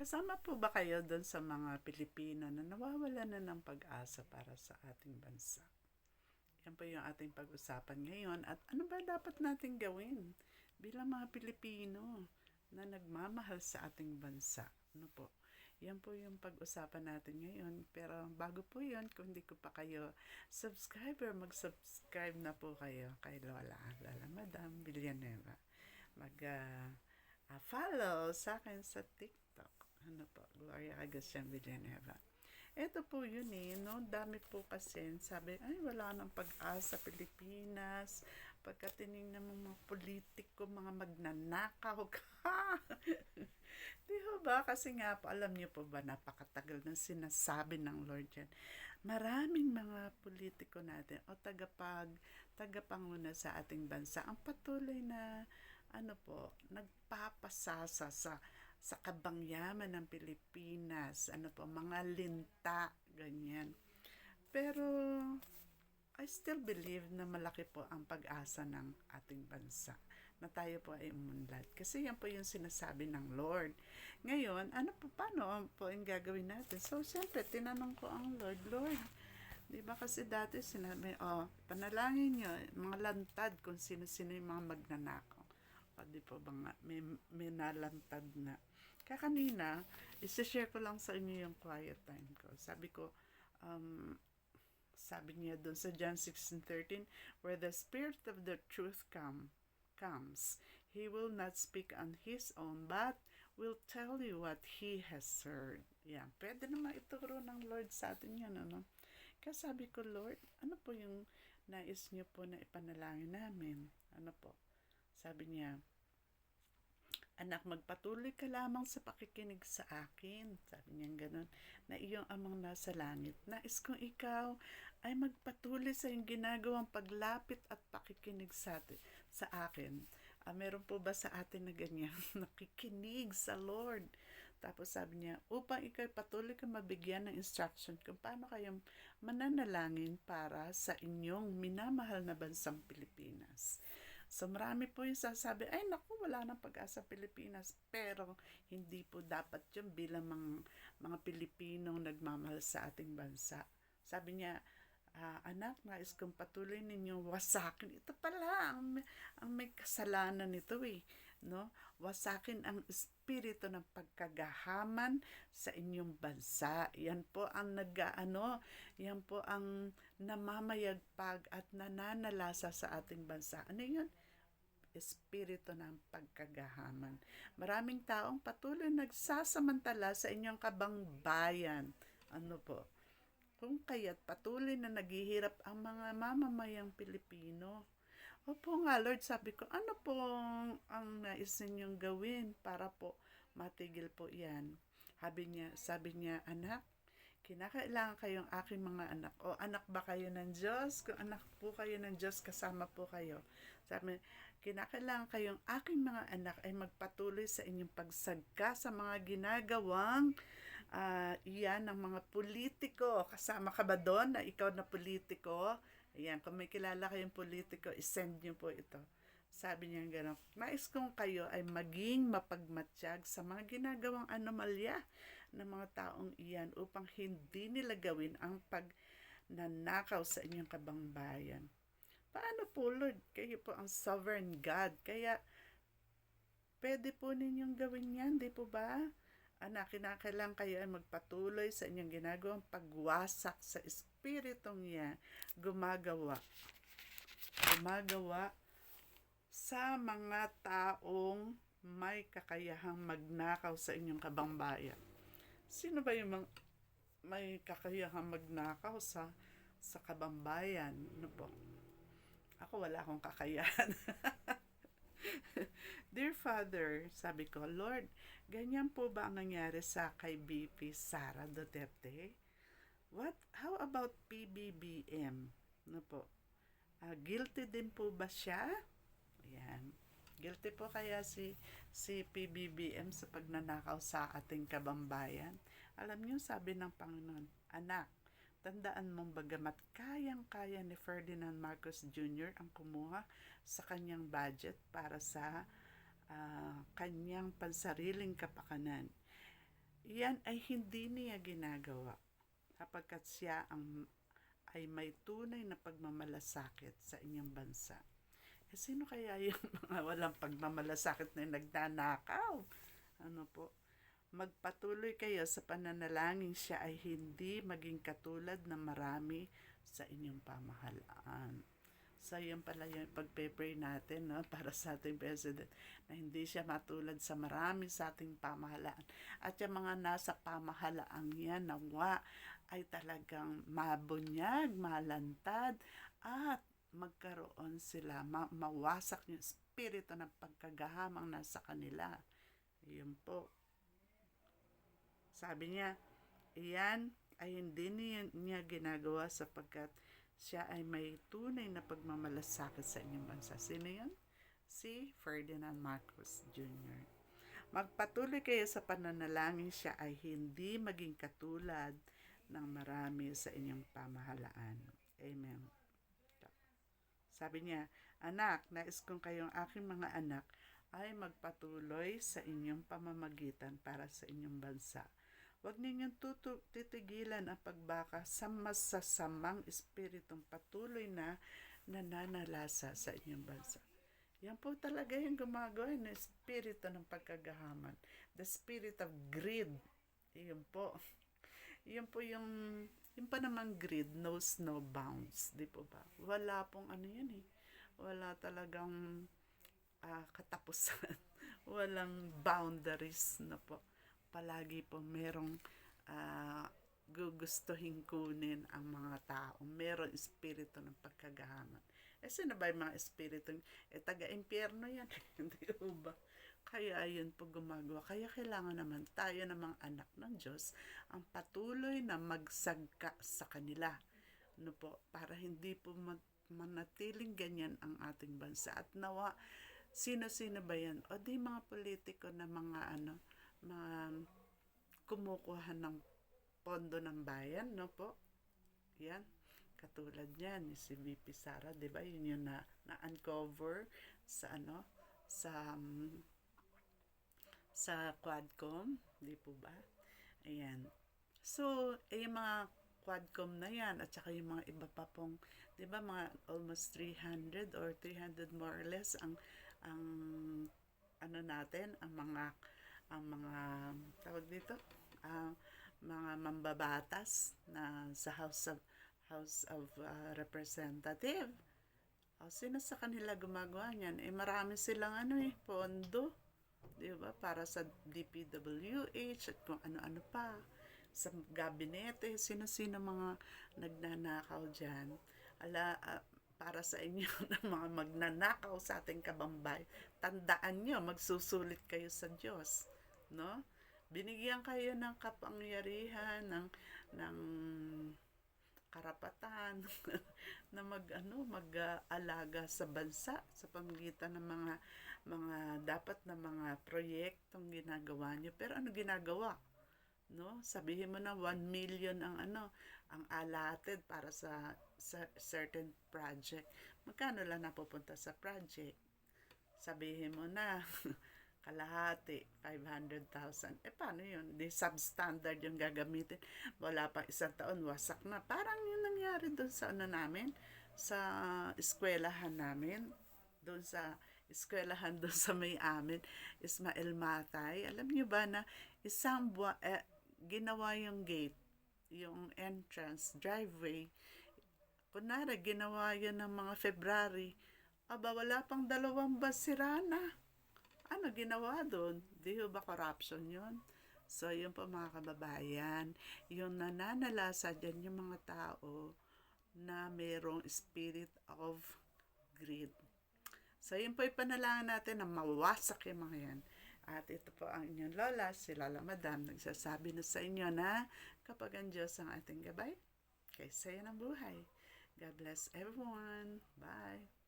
Kasama po ba kayo doon sa mga Pilipino na nawawala na ng pag-asa para sa ating bansa? Yan po yung ating pag-usapan ngayon at ano ba dapat natin gawin bilang mga Pilipino na nagmamahal sa ating bansa? Ano po? Yan po yung pag-usapan natin ngayon. Pero bago po yun, kung hindi ko pa kayo subscriber, mag-subscribe na po kayo kay Lola, Lola Madam Villanueva. Mag uh, uh, follow sa akin sa TikTok. Ano po, Gloria Agustin Villanueva. Ito po yun eh, no? Dami po kasi, sabi, ay wala nang pag-asa Pilipinas. Pagka tinignan mo mga politiko, mga magnanakaw ka. Di ba? Kasi nga po, alam niyo po ba, napakatagal ng sinasabi ng Lord yan. Maraming mga politiko natin o tagapag, tagapanguna sa ating bansa ang patuloy na ano po, nagpapasasa sa sa kabangyaman ng Pilipinas, ano po, mga linta, ganyan. Pero, I still believe na malaki po ang pag-asa ng ating bansa na tayo po ay umunlad. Kasi yan po yung sinasabi ng Lord. Ngayon, ano po, paano po yung gagawin natin? So, siyempre, tinanong ko ang Lord, Lord, di ba kasi dati sinabi, oh, panalangin nyo, mga lantad kung sino-sino yung mga magnanakaw. O, di po ba nga, may, may nalantad na. Kaya kanina, isi-share ko lang sa inyo yung quiet time ko. Sabi ko, um, sabi niya doon sa John 16:13, where the spirit of the truth come comes, he will not speak on his own, but will tell you what he has heard. Yan. Pwede naman ituro ng Lord sa atin yan, ano? Kaya sabi ko, Lord, ano po yung nais niyo po na ipanalangin namin? Ano po? Sabi niya, Anak, magpatuloy ka lamang sa pakikinig sa akin. Sabi niya gano'n, na iyong amang nasa langit. Nais kong ikaw ay magpatuloy sa iyong ginagawang paglapit at pakikinig sa, atin, sa akin. Ah, meron po ba sa atin na ganyan? Nakikinig sa Lord. Tapos sabi niya, upang ikaw patuloy ka mabigyan ng instruction kung paano kayong mananalangin para sa inyong minamahal na bansang Pilipinas. So marami po yung sasabi, ay naku, wala nang pag-asa Pilipinas. Pero hindi po dapat yun bilang mga, mga Pilipinong nagmamahal sa ating bansa. Sabi niya, uh, anak, nais kong patuloy ninyong wasakin. Ito pala, ang, ang may kasalanan nito eh. No? Wasakin ang espiritu ng pagkagahaman sa inyong bansa. Yan po ang nag-ano, yan po ang namamayagpag at nananalasa sa ating bansa. Ano yun? Espiritu ng pagkagahaman. Maraming taong patuloy nagsasamantala sa inyong kabangbayan. Ano po? Kung kaya't patuloy na naghihirap ang mga mamamayang Pilipino. Opo nga, Lord, sabi ko, ano po ang nais ninyong gawin para po matigil po yan? Sabi niya, sabi niya, anak, kinakailangan kayong aking mga anak. O anak ba kayo ng Diyos? Kung anak po kayo ng Diyos, kasama po kayo. Sabi, kinakailangan kayong aking mga anak ay magpatuloy sa inyong pagsagka sa mga ginagawang uh, iyan ng mga politiko. Kasama ka ba doon na ikaw na politiko? Ayan, kung may kilala kayong politiko, isend nyo po ito. Sabi niya gano'n, nais kong kayo ay maging mapagmatsyag sa mga ginagawang anomalya ng mga taong iyan upang hindi nila gawin ang pagnanakaw sa inyong kabangbayan. Paano po, Lord? Kayo po ang sovereign God. Kaya, pwede po ninyong gawin yan, di po ba? Anak, kinakailangan kayo ay magpatuloy sa inyong ginagawang pagwasak sa espiritong niya gumagawa. Gumagawa sa mga taong may kakayahang magnakaw sa inyong kabangbayan. Sino ba yung mga may kakayahang magnakaw sa sa kabambayan? Ano po? Ako wala akong kakayahan. Dear Father, sabi ko, Lord, ganyan po ba ang nangyari sa kay BP Sara Duterte? What? How about PBBM? Ano po? Uh, guilty din po ba siya? Ayan. Guilty po kaya si, si PBBM sa pagnanakaw sa ating kabambayan? Alam niyo, sabi ng Panginoon, Anak, Tandaan mong bagamat kayang-kaya ni Ferdinand Marcos Jr. ang kumuha sa kanyang budget para sa uh, kanyang pansariling kapakanan. Yan ay hindi niya ginagawa sapagkat siya ang ay may tunay na pagmamalasakit sa inyong bansa. Eh, sino kaya yung mga walang pagmamalasakit na nagnanakaw? Ano po? Magpatuloy kayo sa pananalangin siya ay hindi maging katulad ng marami sa inyong pamahalaan. So, yun pala yung pagpe-pray natin no, para sa ating President na hindi siya matulad sa marami sa ating pamahalaan. At yung mga nasa pamahalaan yan, nawa ay talagang mabunyag, malantad, at magkaroon sila, ma- mawasak yung spirito ng pagkagahamang nasa kanila. Yun po. Sabi niya, iyan ay hindi niya, niya ginagawa sapagkat siya ay may tunay na pagmamalasakit sa inyong bansa. Sino yun? Si Ferdinand Marcos Jr. Magpatuloy kayo sa pananalangin siya ay hindi maging katulad ng marami sa inyong pamahalaan. Amen. Sabi niya, Anak, nais kong kayong aking mga anak ay magpatuloy sa inyong pamamagitan para sa inyong bansa. Huwag ninyong tutu- titigilan ang pagbaka sa masasamang espiritong patuloy na nananalasa sa inyong bansa. Yan po talaga yung gumagawa ng espiritu ng pagkagahaman. The spirit of greed. Yun po. Yun po yung, yung pa naman greed knows no bounds. Di po ba? Wala pong ano yan eh. Wala talagang ah, katapusan. Walang boundaries na po. Palagi po merong ah, gugustuhin kunin ang mga tao. Meron espiritu ng pagkagahaman. Eh, sino ba yung mga espiritu? Eh, taga-impyerno yan. Hindi ba? Kaya yun po gumagawa. Kaya kailangan naman tayo ng mga anak ng Diyos ang patuloy na magsagka sa kanila. No po, para hindi po manatiling ganyan ang ating bansa. At nawa, sino-sino ba yan? O di mga politiko na mga ano, mga kumukuha ng pondo ng bayan, no po? Yan. Katulad niyan, ni si VP Sara, di ba? Yun yung na, na-uncover sa ano, sa um, sa Quadcom, di po ba? Ayan. So, eh, yung mga Quadcom na yan, at saka yung mga iba pa pong, di ba, mga almost 300 or 300 more or less ang, ang, ano natin, ang mga, ang mga, tawag dito, ang mga mambabatas na sa House of, House of uh, Representative. O, sino sa kanila gumagawa niyan? Eh, marami silang ano eh, pondo. Di ba? Para sa DPWH at kung ano-ano pa. Sa gabinete, sino-sino mga nagnanakaw dyan. Ala, ah, para sa inyo ng mga magnanakaw sa ating kabambay, tandaan nyo, magsusulit kayo sa Diyos. No? Binigyan kayo ng kapangyarihan, ng, ng karapatan na mag ano mag-alaga sa bansa sa pamamagitan ng mga mga dapat na mga proyektong ginagawa niyo. Pero ano ginagawa? No? Sabihin mo na 1 million ang ano ang allotted para sa, sa certain project. Magkano lang napupunta sa project? Sabihin mo na kalahati, 500,000. Eh, paano yun? Di substandard yung gagamitin. Wala pang isang taon, wasak na. Parang yun nangyari doon sa ano namin, sa eskwelahan namin, doon sa eskwelahan doon sa may amin, Ismael Matay. Alam niyo ba na isang buwan, eh, ginawa yung gate, yung entrance, driveway, kunwari, ginawa yun ng mga February, aba, wala pang dalawang basira na ano ginawa doon? Di ba corruption yun? So, yun po mga kababayan, yung nananalasa dyan yung mga tao na mayroong spirit of greed. So, yun po ipanalangin natin na mawasak yung mga yan. At ito po ang inyong lola, si Lala Madam, nagsasabi na sa inyo na kapag ang Diyos ang ating gabay, kay saya ng buhay. God bless everyone. Bye.